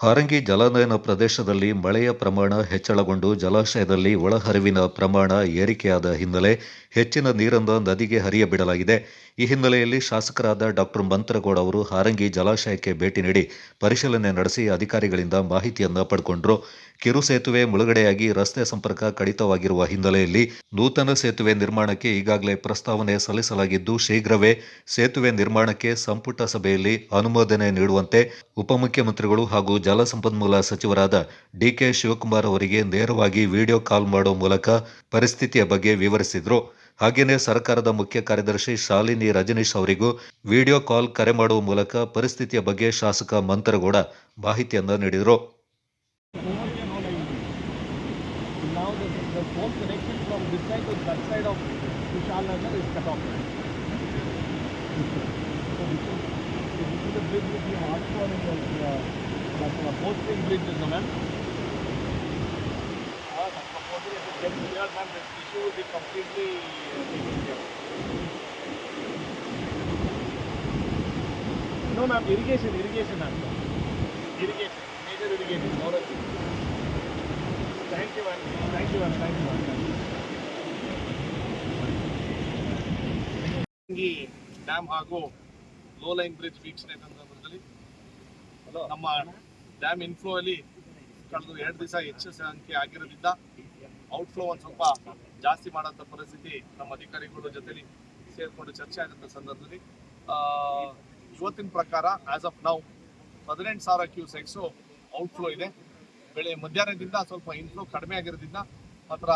ಹಾರಂಗಿ ಜಲಾನಯನ ಪ್ರದೇಶದಲ್ಲಿ ಮಳೆಯ ಪ್ರಮಾಣ ಹೆಚ್ಚಳಗೊಂಡು ಜಲಾಶಯದಲ್ಲಿ ಒಳಹರಿವಿನ ಪ್ರಮಾಣ ಏರಿಕೆಯಾದ ಹಿನ್ನೆಲೆ ಹೆಚ್ಚಿನ ನೀರನ್ನು ನದಿಗೆ ಹರಿಯಬಿಡಲಾಗಿದೆ. ಈ ಹಿನ್ನೆಲೆಯಲ್ಲಿ ಶಾಸಕರಾದ ಡಾಕ್ಟರ್ ಮಂತ್ರಗೌಡ ಅವರು ಹಾರಂಗಿ ಜಲಾಶಯಕ್ಕೆ ಭೇಟಿ ನೀಡಿ ಪರಿಶೀಲನೆ ನಡೆಸಿ ಅಧಿಕಾರಿಗಳಿಂದ ಮಾಹಿತಿಯನ್ನು ಪಡ್ಕೊಂಡ್ರು. ಕಿರು ಸೇತುವೆ ಮುಳುಗಡೆಯಾಗಿ ರಸ್ತೆ ಸಂಪರ್ಕ ಕಡಿತವಾಗಿರುವ ಹಿನ್ನೆಲೆಯಲ್ಲಿ ನೂತನ ಸೇತುವೆ ನಿರ್ಮಾಣಕ್ಕೆ ಈಗಾಗಲೇ ಪ್ರಸ್ತಾವನೆ ಸಲ್ಲಿಸಲಾಗಿದ್ದು, ಶೀಘ್ರವೇ ಸೇತುವೆ ನಿರ್ಮಾಣಕ್ಕೆ ಸಂಪುಟ ಸಭೆಯಲ್ಲಿ ಅನುಮೋದನೆ ನೀಡುವಂತೆ ಉಪಮುಖ್ಯಮಂತ್ರಿಗಳು ಹಾಗೂ ಜಲಸಂಪನ್ಮೂಲ ಸಚಿವರಾದ ಡಿಕೆ ಶಿವಕುಮಾರ್ ಅವರಿಗೆ ನೇರವಾಗಿ ವಿಡಿಯೋ ಕಾಲ್ ಮಾಡುವ ಮೂಲಕ ಪರಿಸ್ಥಿತಿಯ ಬಗ್ಗೆ ವಿವರಿಸಿದರು. ಹಾಗೆಯೇ ಸರ್ಕಾರದ ಮುಖ್ಯ ಕಾರ್ಯದರ್ಶಿ ಶಾಲಿನಿ ರಜನೀಶ್ ಅವರಿಗೂ ವಿಡಿಯೋ ಕಾಲ್ ಕರೆ ಮಾಡುವ ಮೂಲಕ ಪರಿಸ್ಥಿತಿಯ ಬಗ್ಗೆ ಶಾಸಕ ಮಂತರಗೌಡ ಮಾಹಿತಿಯನ್ನು ನೀಡಿದರು. Now the, the whole connection from this side to that side of Vishal Nagar is cut off. so this is, so this is the bridge which we have asked for in the, uh, uh, posting bridge is the ma'am. Uh, supposedly if it gets cleared, ma'am, this issue will be completely uh, taken care of. No ma'am, irrigation, irrigation ma'am. Irrigation, major irrigation, more or less. Dam ಹಾಗೂ low line bridge ವೀಕ್ಷಣೆ ಸಂದರ್ಭದಲ್ಲಿ ನಮ್ಮ dam inflow ಅಲ್ಲಿ ಕಳೆದ ಎರಡು ದಿವಸ ಹೆಚ್ಚು ಸಂಖ್ಯೆ ಆಗಿರೋದ್ರಿಂದ ಔಟ್ಫ್ಲೋ ಒಂದು ಸ್ವಲ್ಪ ಜಾಸ್ತಿ ಮಾಡೋಂಥ ಪರಿಸ್ಥಿತಿ ನಮ್ಮ ಅಧಿಕಾರಿಗಳ ಜೊತೆಲಿ ಸೇರಿಕೊಂಡು ಚರ್ಚೆ ಆದಂಥ ಸಂದರ್ಭದಲ್ಲಿ. ಇವತ್ತಿನ ಪ್ರಕಾರ ಆಸ್ ಆಫ್ ನೌ ಹದಿನೆಂಟು ಸಾವಿರ ಕ್ಯೂಸೆಕ್ಸು ಔಟ್ಫ್ಲೋ ಇದೆ. ಬೆಳೆ ಮಧ್ಯಾಹ್ನದಿಂದ ಸ್ವಲ್ಪ ಇನ್ಫ್ಲೋ ಕಡಿಮೆ ಆಗಿರೋದ್ರಿಂದ ಮಾತ್ರ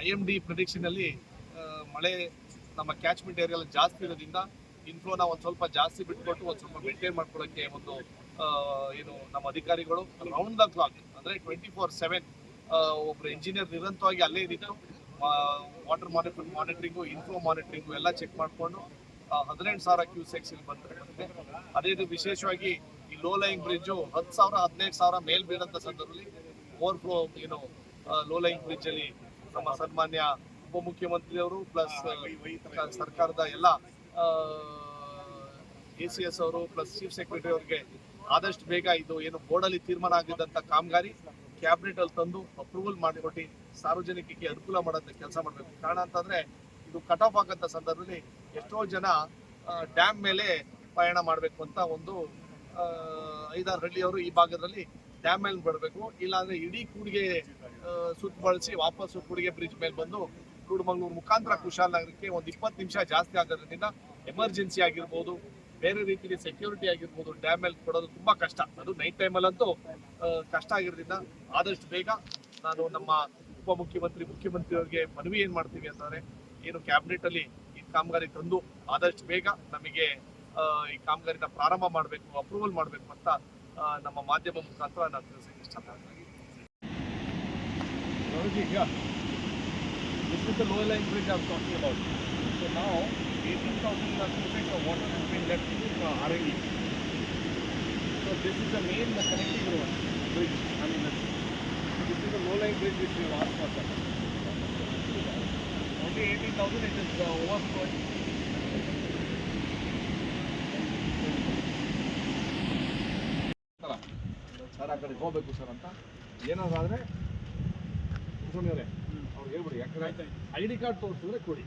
ಐ ಎಂ ಡಿ ಪ್ರಿಡಿಕ್ಷನಲ್ಲಿ ಮಳೆ ನಮ್ಮ ಕ್ಯಾಚ್ಮೆಂಟ್ ಏರಿಯಾ ಜಾಸ್ತಿ ಇರೋದ್ರಿಂದ ಇನ್ಫ್ಲೋನ ಒಂದು ಸ್ವಲ್ಪ ಜಾಸ್ತಿ ಬಿಟ್ಕೊಟ್ಟು ಒಂದು ಸ್ವಲ್ಪ ಮೇಂಟೈನ್ ಮಾಡ್ಕೊಳ್ಳೋಕ್ಕೆ ಒಂದು ಏನು ನಮ್ಮ ಅಧಿಕಾರಿಗಳು ರೌಂಡ್ ದ ಕ್ಲಾಕ್ ಅಂದರೆ ಟ್ವೆಂಟಿ ಫೋರ್ ಸೆವೆನ್ ಒಬ್ರು ಇಂಜಿನಿಯರ್ ನಿರಂತರವಾಗಿ ಅಲ್ಲೇ ಇದ್ದಿತ್ತು water monitor monitoring inflow monitoring ಎಲ್ಲ ಚೆಕ್ ಮಾಡಿಕೊಂಡು ಹದಿನೆಂಟು ಸಾವಿರ ಕ್ಯೂಸೆಕ್ಸ್ ಇಲ್ಲಿ ಬಂದ್ರೆ ಅದೇ ಇದು ವಿಶೇಷವಾಗಿ ಈ ಲೋ ಲೈಂಗ್ ಬ್ರಿಡ್ಜು ಹತ್ತು ಸಾವಿರ, ಹದಿನೈದು ಸಾವಿರ ಮೇಲ್ ಬೀಳಂತ ಸಂದರ್ಭದಲ್ಲಿ ಓವರ್ಫ್ಲೋ ಏನು ಲೋ ಲೈಂಗ್ ಬ್ರಿಡ್ಜ್ ಅಲ್ಲಿ ನಮ್ಮ ಸನ್ಮಾನ್ಯ ಉಪಮುಖ್ಯಮಂತ್ರಿಯವರು ಪ್ಲಸ್ ಸರ್ಕಾರದ ಎಲ್ಲ ಎ ಸಿ ಎಸ್ ಅವರು ಪ್ಲಸ್ ಚೀಫ್ ಸೆಕ್ರೆಟರಿ ಅವರಿಗೆ ಆದಷ್ಟು ಬೇಗ ಇದು ಏನು ಬೋರ್ಡಲ್ಲಿ ತೀರ್ಮಾನ ಆಗಿದ್ದಂಥ ಕಾಮಗಾರಿ ಕ್ಯಾಬಿನೆಟ್ ಅಲ್ಲಿ ತಂದು ಅಪ್ರೂವಲ್ ಮಾಡಿಕೊಟ್ಟು ಸಾರ್ವಜನಿಕರಿಗೆ ಅನುಕೂಲ ಮಾಡೋಂಥ ಕೆಲಸ ಮಾಡಬೇಕು. ಕಾರಣ ಅಂತಂದ್ರೆ ಇದು ಕಟ್ ಆಫ್ ಆಗಂತ ಸಂದರ್ಭದಲ್ಲಿ ಎಷ್ಟೋ ಜನ ಡ್ಯಾಮ್ ಮೇಲೆ ಪಯಣ ಮಾಡಬೇಕು ಅಂತ ಒಂದು ಐದಾರು ಹಳ್ಳಿಯವರು ಈ ಭಾಗದಲ್ಲಿ ಡ್ಯಾಮ್ ಮೇಲೆ ಬರಬೇಕು. ಇಲ್ಲಾಂದ್ರೆ ಇಡೀ ಕೂಡಿಗೆ ಸುತ್ತ ಬಳಸಿ ವಾಪಸ್ಸು ಕೂಡಿಗೆ ಬ್ರಿಡ್ಜ್ ಮೇಲೆ ಬಂದು ಕೂಡುಮಂಗ್ಳೂರು ಮುಖಾಂತರ ಕುಶಾಲನಗರಕ್ಕೆ ಒಂದು ಇಪ್ಪತ್ತು ನಿಮಿಷ ಜಾಸ್ತಿ ಆಗೋದ್ರಿಂದ ಎಮರ್ಜೆನ್ಸಿ ಆಗಿರ್ಬೋದು, ಬೇರೆ ರೀತಿಯಲ್ಲಿ ಸೆಕ್ಯೂರಿಟಿ ಆಗಿರ್ಬೋದು ಡ್ಯಾಮ್ ಮೇಲೆ ಕೊಡೋದು ತುಂಬಾ ಕಷ್ಟ. ಅದು ನೈಟ್ ಟೈಮಲ್ಲಂತೂ ಕಷ್ಟ ಆಗಿರೋದ್ರಿಂದ ಆದಷ್ಟು ಬೇಗ ನಾನು ನಮ್ಮ ಉಪಮುಖ್ಯಮಂತ್ರಿ ಮುಖ್ಯಮಂತ್ರಿ ಅವರಿಗೆ ಮನವಿ ಏನು ಮಾಡ್ತೀವಿ ಅಂತಂದರೆ, ಏನು ಕ್ಯಾಬಿನೆಟ್ ಅಲ್ಲಿ ಈ ಕಾಮಗಾರಿ ತಂದು ಆದಷ್ಟು ಬೇಗ ನಮಗೆ ಈ ಕಾಮಗಾರಿನ ಪ್ರಾರಂಭ ಮಾಡಬೇಕು ಅಪ್ರೂವಲ್ ಮಾಡಬೇಕು ಅಂತ ಆ, ನಮ್ಮ ಮಾಧ್ಯಮ ಮುಖಾಂತರ ನಾನು ತಿಳಿಸಕ್ಕೆ ಇಷ್ಟಪಡ್ತೀನಿ This is the lower line bridge I was talking about. So now 18,000 cubic of water has been left in uh, Harangi. So this is the main uh, connecting road bridge. I mean, that's- this is the low line bridge which we have asked for. sir. Only 18,000 it is uh, overflowing. Sir ಆ ಕಡೆಗೆ ಹೋಗ್ಬೇಕು sir ಅಂತ. ಏನಾದ್ರೆ ಕುಸುಮಿಯವರೇ ಅವ್ರಿಗೆ ಹೇಳ್ಬಿಡಿ ಯಾಕಂದ್ರೆ I D card ತೋರಿಸಿದ್ರೆ ಕೊಡಿ.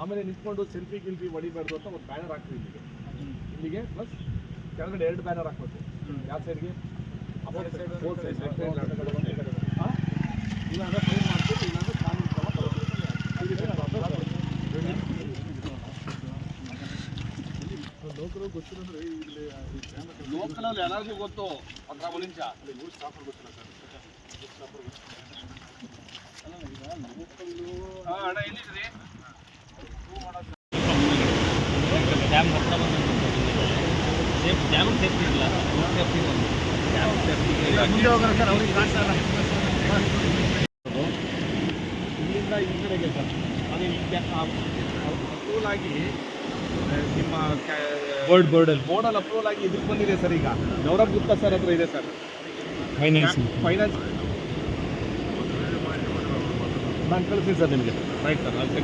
ಆಮೇಲೆ ನಿಂತ್ಕೊಂಡು ಸೆಲ್ಫಿ ಗಿಲ್ಫಿ ಹೊಡಿಬಾರ್ದು ಅಂತ ಒಂದು ಬ್ಯಾನರ್ ಹಾಕ್ತೀವಿ ಇಲ್ಲಿಗೆ. ಇಲ್ಲಿಗೆ ಪ್ಲಸ್ ಕೆಳಗಡೆ ಎರಡು ಬ್ಯಾನರ್ ಹಾಕ್ಬೇಕು. ಯಾವ ಸೈಡ್ಗೆ ಇಲ್ಲಾಂದ್ರೆ ಫೈನ್ ಮಾಡ್ತೀವಿ ಇಲ್ಲಾಂದ್ರೆ ಲೋಕಲಲ್ಲಿ ಎಲ್ಲರಿಗೂ ಗೊತ್ತು ಅಣ್ಣ ಎಲ್ಲಿದ್ರಿ ಡ್ಯಾಮ್ ಹತ್ರ ಬಂದು ಸೇಫ್ ಡ್ಯಾಮ್ ಸೇಫ್ಟಿ ಇಲ್ಲ ಸೇಫ್ಟಿ ಡ್ಯಾಮ್ ಸೇಫ್ಟಿ ಸರ್. ಅವ್ರಿಗೆ ಕಾಣಿಸಲ್ಲ ಇಲ್ಲಿಂದ ಈ ಕಡೆಗೆ ಸರ್. ಅದು ಆ, ನಿಮ್ಮ ಬೋರ್ಡ್ ಬೋರ್ಡಲ್ಲಿ ಬೋರ್ಡಲ್ಲಿ ಅಪ್ರೂವಲ್ ಆಗಿ ಇದಕ್ಕೆ ಬಂದಿದೆ ಸರ್ ಈಗ. ಗೌರವ್ ಗುಪ್ತಾ ಸರ್ ಹತ್ರ ಇದೆ ಸರ್. ಫೈನಾನ್ಸ್ ಫೈನಾನ್ಸ್ ನಾನು ಕಳಿಸ್ತೀನಿ ಸರ್ ನಿಮಗೆ. ರೈಟ್ ಸರ್ ಅಲ್ಲಿ